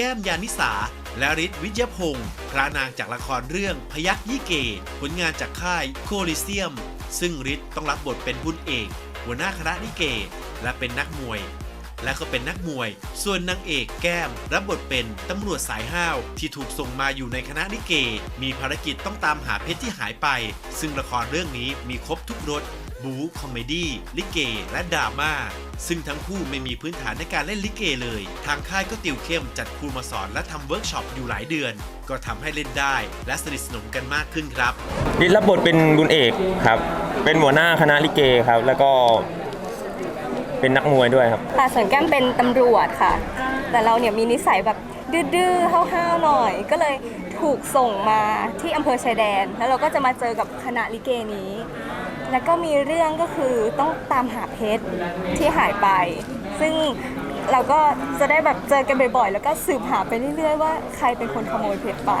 แก้มยานิสา และฤทธิ์วิทยพงศ์พระนางจากละครเรื่องพยักยี่เก ผลงานจากค่ายโคลิเซียม ซึ่งฤทธิ์ต้องรับบทเป็นบุญเอก หัวหน้าคณะลิเก และเป็นนักมวย และก็เป็นนักมวย ส่วนนางเอกแก้มรับบทเป็นตำรวจสายห้าวที่ถูกส่งมาอยู่ในคณะลิเก มีภารกิจต้องตามหาเพชรที่หายไป ซึ่งละครเรื่องนี้มีครบทุกรส บู๊คอมเมดี้ลิเก และดราม่าซึ่งทั้งคู่ไม่มีพื้นฐานในการเล่นลิเกเลย ทางค่ายก็ติวเข้มจัดครูมาสอนและทำเวิร์กช็อปอยู่หลายเดือน ก็ทำให้เล่นได้และสนิทสนมกันมากขึ้นครับลิศรับบทเป็นบุญเอกครับ เป็นหัวหน้าคณะลิเกครับ แล้วก็เป็นนักมวยด้วยครับ ค่ะส่วนแก้มเป็นตำรวจค่ะ แต่เราเนี่ยมีนิสัยแบบ ดื้อๆห้าวๆหน่อย ก็เลยถูกส่งมาที่อำเภอชายแดน แล้วเราก็จะมาเจอกับคณะลิเกนี้ แล้วก็มีเรื่องก็คือต้องตามหาเพชรที่หายไป ซึ่งเราก็จะได้แบบเจอกันบ่อยๆ แล้วก็สืบหาไปเรื่อยๆ ว่าใครเป็นคนขโมยเพชรไป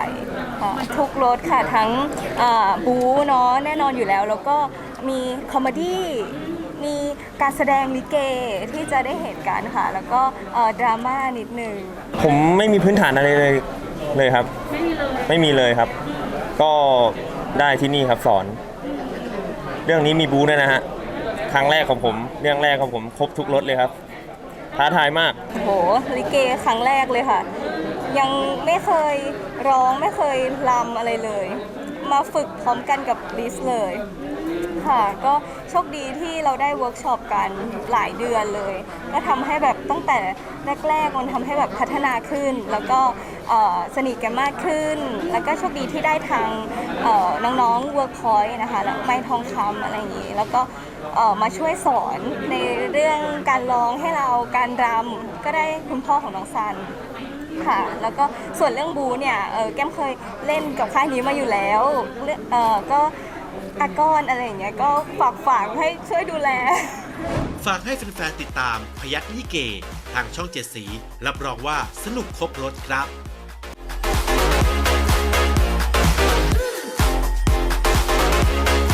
ค่ะทุกรสค่ะทั้งอ่าบู๊เนาะแน่นอนอยู่แล้ว แล้วก็มีคอมเมดี้ การแสดงลิเกที่จะได้เห็นกันค่ะ แล้วก็เอ่อดราม่านิดนึง ผมไม่มีพื้นฐานอะไรเลยเลยครับไม่มีเลยไม่มีเลยครับ ก็ได้ที่นี่ครับสอน เรื่องนี้มีบู๊ด้วยนะฮะครั้งแรกของผม เรื่องแรกของผมครบทุกรถเลยครับ ท้าทายมากโหลิเกครั้งแรกเลยค่ะ ยังไม่เคยร้องไม่เคยรำอะไรเลย มาฝึกพร้อมกันกับลิสเลย ค่ะ ก็โชคดีที่เราได้เวิร์กช็อปกันหลายเดือนเลย ก็ทำให้แบบตั้งแต่แรกๆมันทำให้แบบพัฒนาขึ้น แล้วก็เอ่อสนิทกันมากขึ้น แล้วก็โชคดีที่ได้ทางเอ่อน้องๆเวิร์กพอยต์นะคะแล้วไม้ทองคำอะไรอย่างนี้ แล้วก็เอ่อมาช่วยสอนในเรื่องการร้องให้เราการรำก็ได้คุณพ่อของน้องซัน ค่ะแล้วก็ส่วนเรื่องบูเนี่ยเออแก้มเคยเล่นกับค่ายนี้มาอยู่แล้วเรื่องเออก็ อากอนอะไรอย่างเงี้ยก็ฝากฝากให้ช่วยดูแล ฝากให้แฟนๆติดตามพยักยี่เก ทางช่องเจ็ดสี รับรองว่าสนุกครบรถครับ